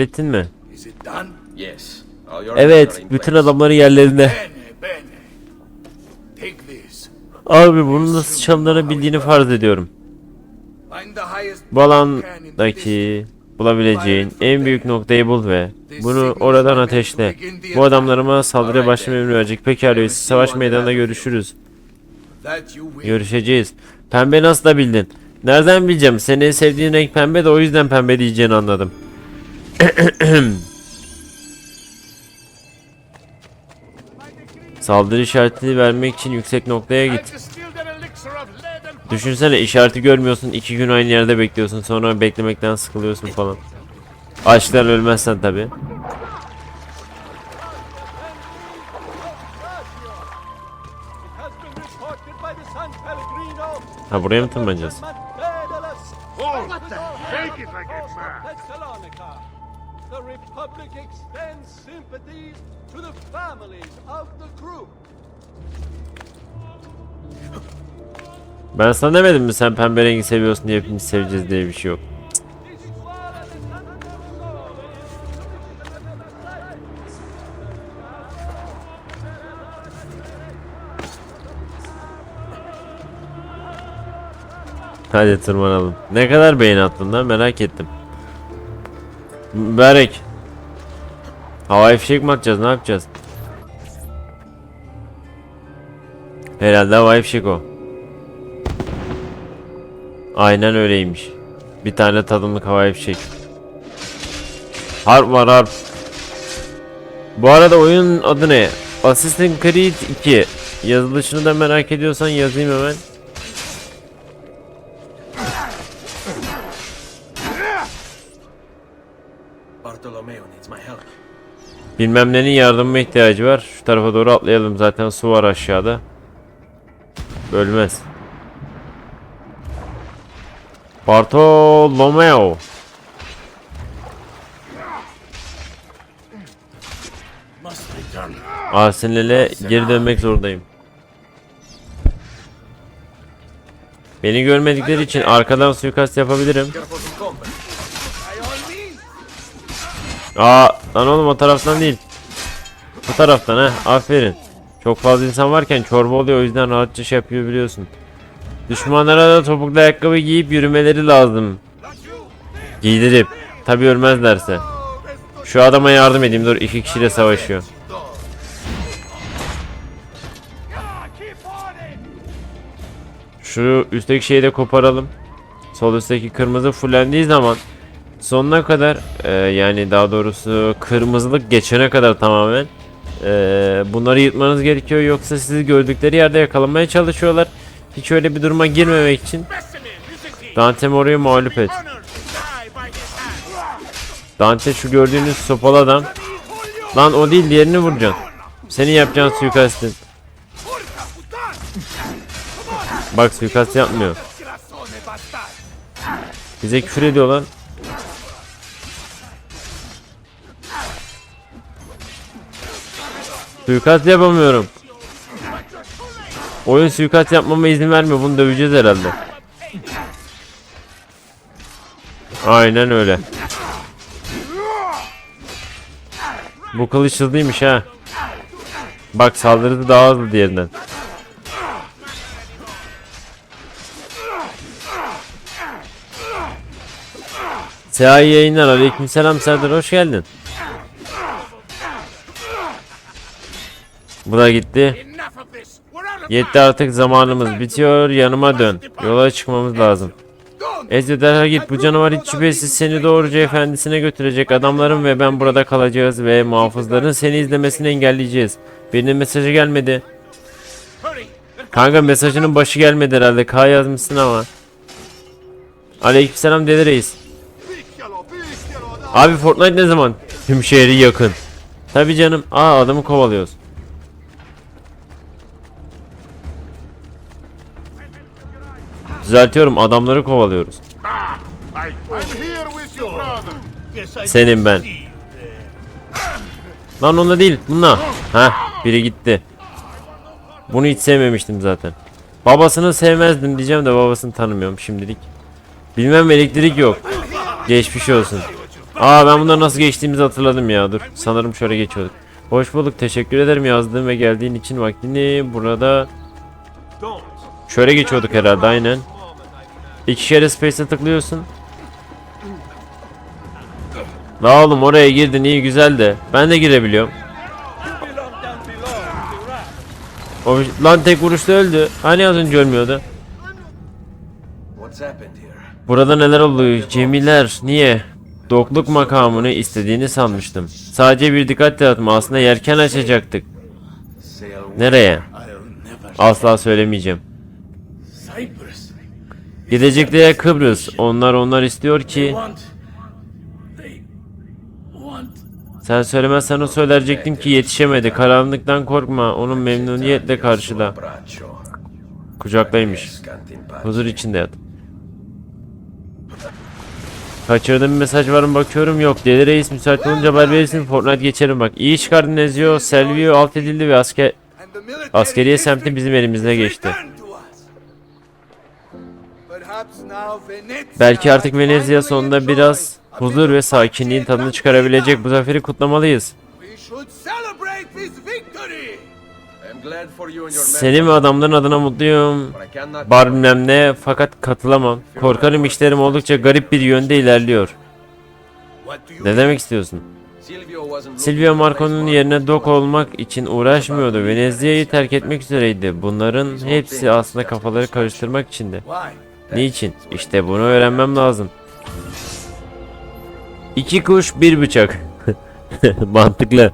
Hallettin mi? Evet, bütün adamların yerlerinde. Abi bunun nasıl çalınları bildiğini farz ediyorum. Bu alandaki bulabileceğin en büyük noktayı bul ve bunu oradan ateşle. Bu adamlarıma saldırıya başlama emri verecek. Pekala üyesi savaş meydanında görüşürüz. Görüşeceğiz. Pembe nasıl da bildin? Nereden bileceğim? Senin en sevdiğin renk pembe de o yüzden pembe diyeceğini anladım. Saldırı işaretini vermek için yüksek noktaya git. Düşünsene işareti görmüyorsun iki gün aynı yerde bekliyorsun sonra beklemekten sıkılıyorsun falan. Açlar ölmezsen tabi. Ha buraya mı tırmanacağız? The Republic extends sympathies to the families of the crew. Ben sana demedim mi sen pembe rengi seviyorsun diye hepimiz seveceğiz diye bir şey yok. Hadi tırmanalım. Ne kadar beğeni attın lan merak ettim. Berek. Havai fişek mi atacağız ne yapacağız? Herhalde havai fişek o. Aynen öyleymiş. Bir tane tadımlık havai fişek. Harp var harp. Bu arada oyunun adı ne? Assassin's Creed 2. Yazılışını da merak ediyorsan yazayım hemen. Bartolomeo needs my help. Bilmem nenin yardımıma ihtiyacı var. Şu tarafa doğru atlayalım. Zaten su var aşağıda. Bölmez. Bartolomeo. Arsenal'e geri dönmek zorundayım. Beni görmedikleri için arkadan suikast yapabilirim. Aa lan oğlum o taraftan değil. Bu taraftan ha aferin. Çok fazla insan varken çorba oluyor o yüzden rahatça şey yapıyor biliyorsun. Düşmanlara da topuklu ayakkabı giyip yürümeleri lazım. Giydirip. Tabi ölmezlerse. Şu adama yardım edeyim dur iki kişiyle savaşıyor. Şu üstteki şeyi de koparalım. Sol üstteki kırmızı fullendiği zaman sonuna kadar e, yani daha doğrusu kırmızılık geçene kadar tamamen e, bunları yırtmanız gerekiyor yoksa sizi gördükleri yerde yakalamaya çalışıyorlar. Hiç öyle bir duruma girmemek için Dante Moro'yu mağlup et. Dante şu gördüğünüz sopalı adam. Lan o değil diğerini vuracaksın. Senin yapacağın suikastin. Bak suikast yapmıyor. Bize küfür ediyor Suikast yapamıyorum. Oyun suikast yapmama izin vermiyor. Bunu döveceğiz herhalde. Aynen öyle. Bu kılıç hızlıymış ha. Bak saldırısı daha hızlı diğerinden. Seha yayınlar. Aleykümselam Serdar hoş geldin. Bu da gitti. Yetti artık zamanımız bitiyor. Yanıma dön. Yola çıkmamız lazım. Ezio derhal git. Bu canavar hiç şüphesiz seni doğruca efendisine götürecek. Adamlarım ve ben burada kalacağız ve muhafızların seni izlemesini engelleyeceğiz. Birinin mesajı gelmedi. Kanka mesajının başı gelmedi herhalde. K yazmışsın ama. Aleykümselam deli reis. Abi Fortnite ne zaman? Tüm şehri yakın. Tabi canım. Aa adamı kovalıyoruz. Düzeltiyorum adamları kovalıyoruz. Senin ben. Lan onda değil bununla. Ha biri gitti. Bunu hiç sevmemiştim zaten. Babasını sevmezdim diyeceğim de babasını tanımıyorum şimdilik. Bilmem elektrik yok. Geçmiş olsun. Aa ben bundan nasıl geçtiğimizi hatırladım ya. Dur. Sanırım şöyle geçiyorduk. Hoş bulduk. Teşekkür ederim yazdığın ve geldiğin için vaktini burada şöyle geçiyorduk herhalde aynen. İki kere space'e tıklıyorsun. La oğlum oraya girdin iyi güzel de. Ben de girebiliyorum. O lan tek vuruşta öldü. Hani az önce ölmüyordu. Burada neler oldu? Cemiler niye? Dokluk makamını istediğini sanmıştım. Sadece bir dikkat dağıtım aslında yerken açacaktık. Nereye? Asla söylemeyeceğim. Gidecekleri Kıbrıs. Onlar onlar istiyor ki sen söylemezsen o söyleyecektim ki yetişemedi. Karanlıktan korkma. Onu memnuniyetle karşıla. Kucaklaymış. Huzur içinde yat. Kaçırdığım bir mesaj var mı bakıyorum yok. Deli reis müsait olunca haber verirsin Fortnite geçerim bak. İyi çıkardın Ezio. Selvio alt edildi ve asker askeriye semti bizim elimizde geçti. Belki artık Venezia sonunda biraz huzur ve sakinliğin tadını çıkarabilecek bu zaferi kutlamalıyız. Senin ve adamların adına mutluyum. Bar bilmem ne fakat katılamam. Korkarım işlerim oldukça garip bir yönde ilerliyor. Ne demek istiyorsun? Silvio Marco'nun yerine dok olmak için uğraşmıyordu. Venezia'yı terk etmek üzereydi. Bunların hepsi aslında kafaları karıştırmak içindi. Niçin? İşte bunu öğrenmem lazım. İki kuş bir bıçak. Mantıklı.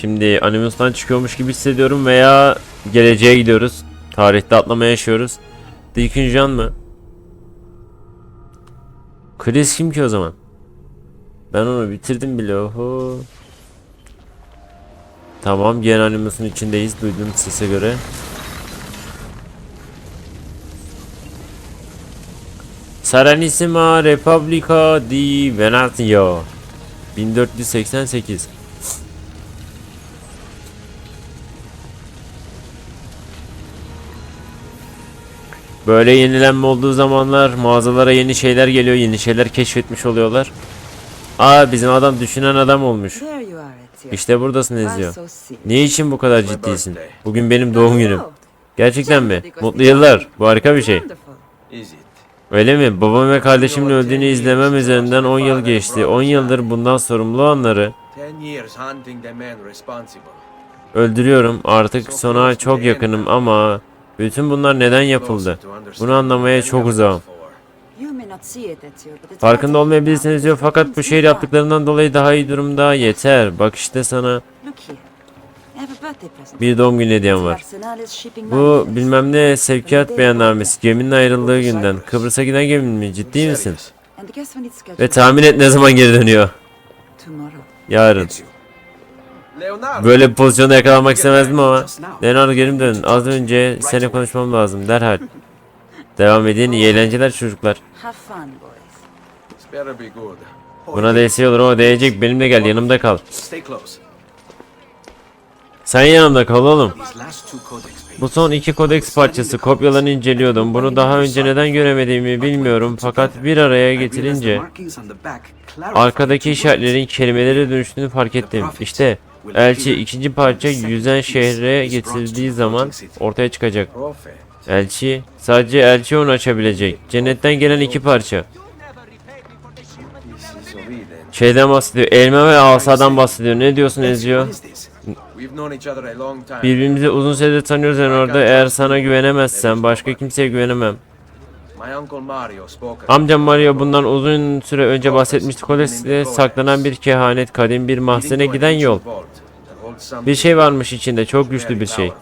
Şimdi Animus'tan çıkıyormuş gibi hissediyorum veya geleceğe gidiyoruz. Tarihte atlama yaşıyoruz. Deacon mı? Chris kim ki o zaman? Ben onu bitirdim bile oho. Tamam Gen Animus'un içindeyiz duyduğum sese göre. Serenissima Repubblica di Venezia 1488 Böyle yenilenme olduğu zamanlar mağazalara yeni şeyler geliyor, yeni şeyler keşfetmiş oluyorlar. Aa bizim adam düşünen adam olmuş. İşte buradasın Ezio. Ne için bu kadar ciddisin? Bugün benim doğum günüm. Gerçekten mi? Mutlu yıllar. Bu harika bir şey. Öyle mi? Babam ve kardeşimin öldüğünü izlemem üzerinden 10 yıl geçti. 10 yıldır bundan sorumlu olanları öldürüyorum. Artık sona çok yakınım ama bütün bunlar neden yapıldı? Bunu anlamaya çok uzağım. Farkında olmayabilirsiniz diyor fakat bu şehir yaptıklarından dolayı daha iyi durumda. Yeter. Bak işte sana bir doğum günü hediyem var. Bu bilmem ne sevkiyat beyannamesi. Geminin ayrıldığı günden. Kıbrıs'a giden geminin mi? Ciddi misin? Ve tahmin et ne zaman geri dönüyor? Yarın. Leonardo. Böyle bir pozisyonda yakalanmak istemezdim ama. Leonardo geri dön. Az önce seninle konuşmam lazım derhal. Devam edin. İyi eğlenceler çocuklar. Buna değse olur ama değecek. Benimle gel yanımda kal. Sen yanımda kal oğlum. Bu son iki kodeks parçası kopyalarını inceliyordum. Bunu daha önce neden göremediğimi bilmiyorum fakat bir araya getirince arkadaki işaretlerin kelimelere dönüştüğünü fark ettim. İşte elçi ikinci parça yüzen şehre getirildiği zaman ortaya çıkacak. Elçi sadece elçi onu açabilecek. Cennetten gelen iki parça. Şeyden bahsediyor. Elma ve asadan bahsediyor. Ne diyorsun Ezio? Birbirimizi uzun süredir tanıyoruz yani orada. Eğer sana güvenemezsem başka kimseye güvenemem. Amcam Mario bundan uzun süre önce bahsetmişti. Kodes'te saklanan bir kehanet, kadim bir mahzene giden yol. Bir şey varmış içinde, çok güçlü bir şey.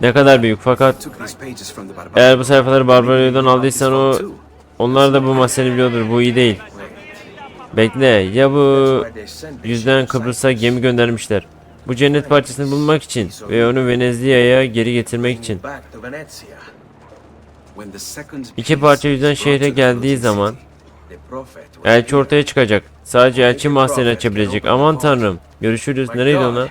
Ne kadar büyük fakat eğer bu sayfaları Barbario'dan aldıysan o onlar da bu mahzeni biliyordur. Bu iyi değil. Bekle, ya bu yüzden Kıbrıs'a gemi göndermişler. Bu cennet parçasını bulmak için ve onu Venezia'ya geri getirmek için. İki parça yüzden şehre geldiği zaman elçi ortaya çıkacak. Sadece elçi mahzeni açabilecek. Aman tanrım. Görüşürüz. Nereydi ona?